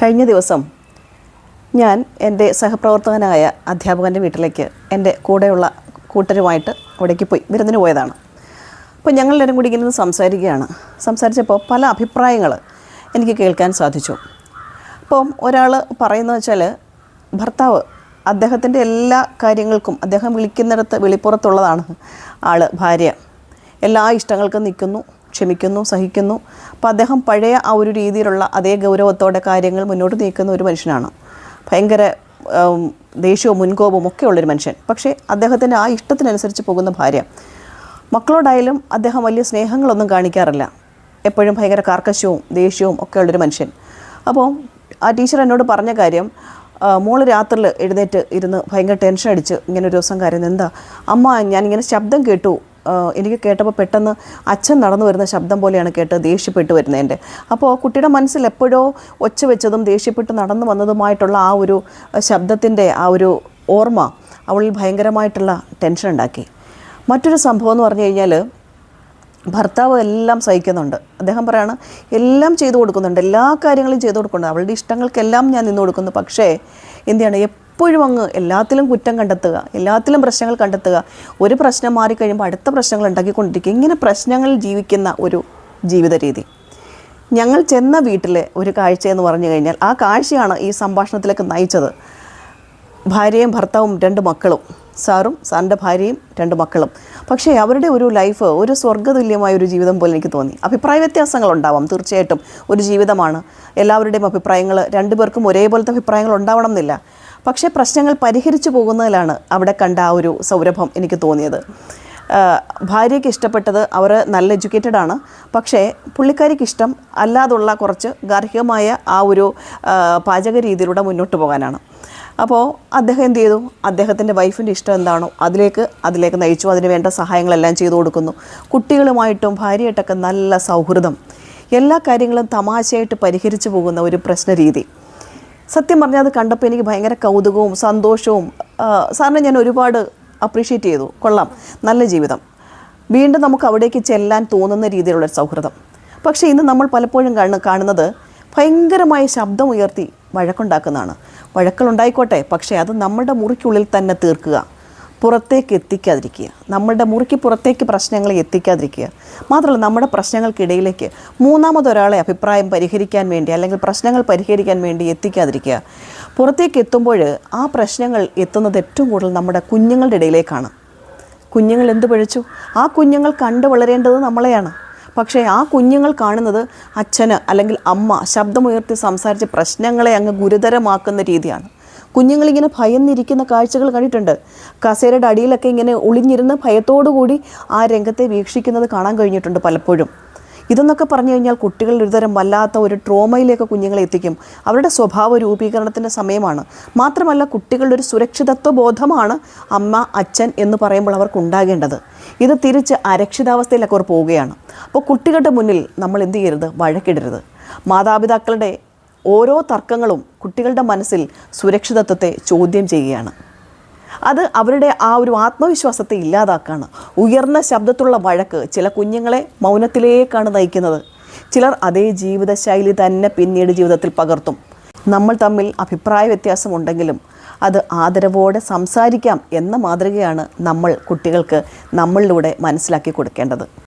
കഴിഞ്ഞ ദിവസം ഞാൻ എന്റെ സഹപ്രവർത്തകനായ അധ്യാപകന്റെ വീട്ടിലേക്ക് എന്റെ കൂടെയുള്ള കൂട്ടരുമായിട്ട് അവിടേക്ക് പോയി വിരുന്നിന് പോയതാണ്. അപ്പോൾ ഞങ്ങളെല്ലാവരും കൂടി ഇങ്ങനെ സംസാരിക്കുകയാണ്. സംസാരിച്ചപ്പോൾ പല അഭിപ്രായങ്ങൾ എനിക്ക് കേൾക്കാൻ സാധിച്ചു. അപ്പോൾ ഒരാൾ പറയുന്നത് വെച്ചാൽ ഭർത്താവ് അദ്ദേഹത്തിന്റെ എല്ലാ കാര്യങ്ങൾക്കും അദ്ദേഹം വിളിക്കുന്നിടത്ത് വെളിപ്പുറത്തുള്ളതാണ് ആൾ ഭാര്യ. എല്ലാ ഇഷ്ടങ്ങൾക്കും നിൽക്കുന്നു ക്ഷമിക്കുന്നു സഹിക്കുന്നു. അപ്പോൾ അദ്ദേഹം പഴയ ആ ഒരു രീതിയിലുള്ള അതേ ഗൗരവത്തോടെ കാര്യങ്ങൾ മുന്നോട്ട് നീക്കുന്ന ഒരു മനുഷ്യനാണ്. ഭയങ്കര ദേഷ്യവും മുൻകോപവും ഒക്കെ ഉള്ളൊരു മനുഷ്യൻ. പക്ഷേ അദ്ദേഹത്തിന്റെ ആ ഇഷ്ടത്തിനനുസരിച്ച് പോകുന്ന ഭാര്യ. മക്കളോടായാലും അദ്ദേഹം വലിയ സ്നേഹങ്ങളൊന്നും കാണിക്കാറില്ല. എപ്പോഴും ഭയങ്കര കാർക്കശവും ദേഷ്യവും ഒക്കെ ഉള്ളൊരു മനുഷ്യൻ. അപ്പോൾ ആ ടീച്ചർ എന്നോട് പറഞ്ഞ കാര്യം മോൾ രാത്രിയിൽ എഴുന്നേറ്റ് ഇരുന്ന് ഭയങ്കര ടെൻഷൻ അടിച്ച് ഇങ്ങനെ ഒരു ദിവസം കാര്യം എന്താ? അമ്മ ഞാനിങ്ങനെ ശബ്ദം കേട്ടു. എനിക്ക് കേട്ടപ്പോൾ പെട്ടെന്ന് അച്ഛൻ നടന്നു വരുന്ന ശബ്ദം പോലെയാണ് കേട്ട് ദേഷ്യപ്പെട്ട് വരുന്നതിന്റെ. അപ്പോൾ കുട്ടിയുടെ മനസ്സിൽ എപ്പോഴോ ഒച്ച വെച്ചതും ദേഷ്യപ്പെട്ട് നടന്നു വന്നതുമായിട്ടുള്ള ആ ഒരു ശബ്ദത്തിന്റെ ആ ഒരു ഓർമ്മ അവളിൽ ഭയങ്കരമായിട്ടുള്ള ടെൻഷൻ ഉണ്ടാക്കി. മറ്റൊരു സംഭവം എന്ന് പറഞ്ഞു കഴിഞ്ഞാൽ ഭർത്താവ് എല്ലാം സഹിക്കുന്നുണ്ട്. അദ്ദേഹം പറയാണ് എല്ലാം ചെയ്തു കൊടുക്കുന്നുണ്ട്. എല്ലാ കാര്യങ്ങളും ചെയ്തു കൊടുക്കുന്നുണ്ട്. അവളുടെ ഇഷ്ടങ്ങൾക്കെല്ലാം ഞാൻ നിന്ന് കൊടുക്കുന്നു. പക്ഷേ എന്തു ചെയ്യണം എപ്പോഴും അങ്ങ് എല്ലാത്തിലും കുറ്റം കണ്ടെത്തുക എല്ലാത്തിലും പ്രശ്നങ്ങൾ കണ്ടെത്തുക. ഒരു പ്രശ്നം മാറിക്കഴിയുമ്പോൾ അടുത്ത പ്രശ്നങ്ങൾ ഉണ്ടാക്കിക്കൊണ്ടിരിക്കുക. ഇങ്ങനെ പ്രശ്നങ്ങളിൽ ജീവിക്കുന്ന ഒരു ജീവിത രീതി. ഞങ്ങൾ ചെന്ന വീട്ടിലെ ഒരു കാഴ്ച എന്ന് പറഞ്ഞു കഴിഞ്ഞാൽ ആ കാഴ്ചയാണ് ഈ സംഭാഷണത്തിലേക്ക് നയിച്ചത്. ഭാര്യയും ഭർത്താവും രണ്ട് മക്കളും. സാറും സാറിന്റെ ഭാര്യയും രണ്ട് മക്കളും. പക്ഷേ അവരുടെ ഒരു ലൈഫ് ഒരു സ്വർഗതുല്യമായ ഒരു ജീവിതം പോലെ എനിക്ക് തോന്നി. അഭിപ്രായ വ്യത്യാസങ്ങൾ ഉണ്ടാവാം തീർച്ചയായിട്ടും ഒരു ജീവിതമാണ്. എല്ലാവരുടെയും അഭിപ്രായങ്ങൾ രണ്ടുപേർക്കും ഒരേപോലത്തെ അഭിപ്രായങ്ങൾ ഉണ്ടാവണം എന്നില്ല പക്ഷേ പ്രശ്നങ്ങൾ പരിഹരിച്ചു പോകുന്നതിലാണ് അവിടെ കണ്ട ആ ഒരു സൗരഭം എനിക്ക് തോന്നിയത്. ഭാര്യയ്ക്ക് ഇഷ്ടപ്പെട്ടത് അവർ നല്ല എഡ്യൂക്കേറ്റഡ് ആണ്. പക്ഷേ പുള്ളിക്കാരിക്ക് ഇഷ്ടം അല്ലാതുള്ള കുറച്ച് ഗാർഹികമായ ആ ഒരു പാചക രീതിയിലൂടെ മുന്നോട്ട് പോകാനാണ്. അപ്പോൾ അദ്ദേഹം എന്ത് ചെയ്തു? അദ്ദേഹത്തിന്റെ വൈഫിന്റെ ഇഷ്ടം എന്താണോ അതിലേക്ക് അതിലേക്ക് നയിച്ചു. അതിന് വേണ്ട സഹായങ്ങളെല്ലാം ചെയ്തു കൊടുക്കുന്നു. കുട്ടികളുമായിട്ടും ഭാര്യയായിട്ടൊക്കെ നല്ല സൗഹൃദം. എല്ലാ കാര്യങ്ങളും തമാശയായിട്ട് പരിഹരിച്ചു പോകുന്ന ഒരു പ്രശ്ന രീതി സത്യം പറഞ്ഞാൽ അത് കണ്ടപ്പോൾ എനിക്ക് ഭയങ്കര കൗതുകവും സന്തോഷവും സാറിനെ ഞാൻ ഒരുപാട് അപ്രീഷിയേറ്റ് ചെയ്തു. കൊള്ളാം. നല്ല ജീവിതം. വീണ്ടും നമുക്ക് അവിടേക്ക് ചെല്ലാൻ തോന്നുന്ന രീതിയിലുള്ള സൗഹൃദം. പക്ഷേ ഇന്ന് നമ്മൾ പലപ്പോഴും കാണുന്ന കാണുന്നത് ഭയങ്കരമായ ശബ്ദമുയർത്തി വഴക്കുണ്ടാക്കുന്നതാണ്. വഴക്കളുണ്ടായിക്കോട്ടെ പക്ഷേ അത് നമ്മുടെ മുറിക്കുള്ളിൽ തന്നെ തീർക്കുക. പുറത്തേക്ക് എത്തിക്കാതിരിക്കുക. നമ്മളുടെ മുറിക്ക് പുറത്തേക്ക് പ്രശ്നങ്ങൾ എത്തിക്കാതിരിക്കുക. മാത്രമല്ല നമ്മുടെ പ്രശ്നങ്ങൾക്കിടയിലേക്ക് മൂന്നാമതൊരാളെ അഭിപ്രായം പരിഹരിക്കാൻ വേണ്ടി അല്ലെങ്കിൽ പ്രശ്നങ്ങൾ പരിഹരിക്കാൻ വേണ്ടി എത്തിക്കാതിരിക്കുക. പുറത്തേക്ക് എത്തുമ്പോൾ ആ പ്രശ്നങ്ങൾ എത്തുന്നത് ഏറ്റവും കൂടുതൽ നമ്മുടെ കുഞ്ഞുങ്ങളുടെ ഇടയിലേക്കാണ്. കുഞ്ഞുങ്ങൾ എന്ത് പഴിച്ചു ആ കുഞ്ഞുങ്ങൾ കണ്ടു വളരേണ്ടത് നമ്മളെയാണ്. പക്ഷേ ആ കുഞ്ഞുങ്ങൾ കാണുന്നത് അച്ഛന് അല്ലെങ്കിൽ അമ്മ ശബ്ദമുയർത്തി സംസാരിച്ച് പ്രശ്നങ്ങളെ അങ്ങ് ഗുരുതരമാക്കുന്ന രീതിയാണ്. കുഞ്ഞുങ്ങളിങ്ങനെ ഭയന്നിരിക്കുന്ന കാഴ്ചകൾ കണ്ടിട്ടുണ്ട്. കസേരയുടെ അടിയിലൊക്കെ ഇങ്ങനെ ഒളിഞ്ഞിരുന്ന് ഭയത്തോടു കൂടി ആ രംഗത്തെ വീക്ഷിക്കുന്നത് കാണാൻ കഴിഞ്ഞിട്ടുണ്ട് പലപ്പോഴും. ഇതെന്നൊക്കെ പറഞ്ഞു കഴിഞ്ഞാൽ കുട്ടികളിൽ ഒരുതരം വല്ലാത്ത ഒരു ട്രോമയിലേക്ക് കുഞ്ഞുങ്ങളെ എത്തിക്കും. അവരുടെ സ്വഭാവ രൂപീകരണത്തിന്റെ സമയമാണ്. മാത്രമല്ല കുട്ടികളുടെ ഒരു സുരക്ഷിതത്വ ബോധമാണ് അമ്മ അച്ഛൻ എന്ന് പറയുമ്പോൾ അവർക്ക് ഉണ്ടാകേണ്ടത്. ഇത് തിരിച്ച് അരക്ഷിതാവസ്ഥയിലൊക്കെ അവർ പോവുകയാണ്. അപ്പോൾ കുട്ടികളുടെ മുന്നിൽ നമ്മൾ എന്ത് ചെയ്യരുത്? വഴക്കിടരുത്. മാതാപിതാക്കളുടെ ഓരോ തർക്കങ്ങളും കുട്ടികളുടെ മനസ്സിൽ സുരക്ഷിതത്വത്തെ ചോദ്യം ചെയ്യുകയാണ്. അത് അവരുടെ ആ ഒരു ആത്മവിശ്വാസത്തെ ഇല്ലാതാക്കാണ്. ഉയർന്ന ശബ്ദത്തുള്ള വഴക്ക് ചില കുഞ്ഞുങ്ങളെ മൗനത്തിലേക്കാണ് നയിക്കുന്നത്. ചിലർ അതേ ജീവിതശൈലി തന്നെ പിന്നീട് ജീവിതത്തിൽ പകർത്തും. നമ്മൾ തമ്മിൽ അഭിപ്രായ വ്യത്യാസമുണ്ടെങ്കിലും അത് ആദരവോടെ സംസാരിക്കാം എന്ന മാതൃകയാണ് നമ്മൾ കുട്ടികൾക്ക് നമ്മളിലൂടെ മനസ്സിലാക്കി കൊടുക്കേണ്ടത്.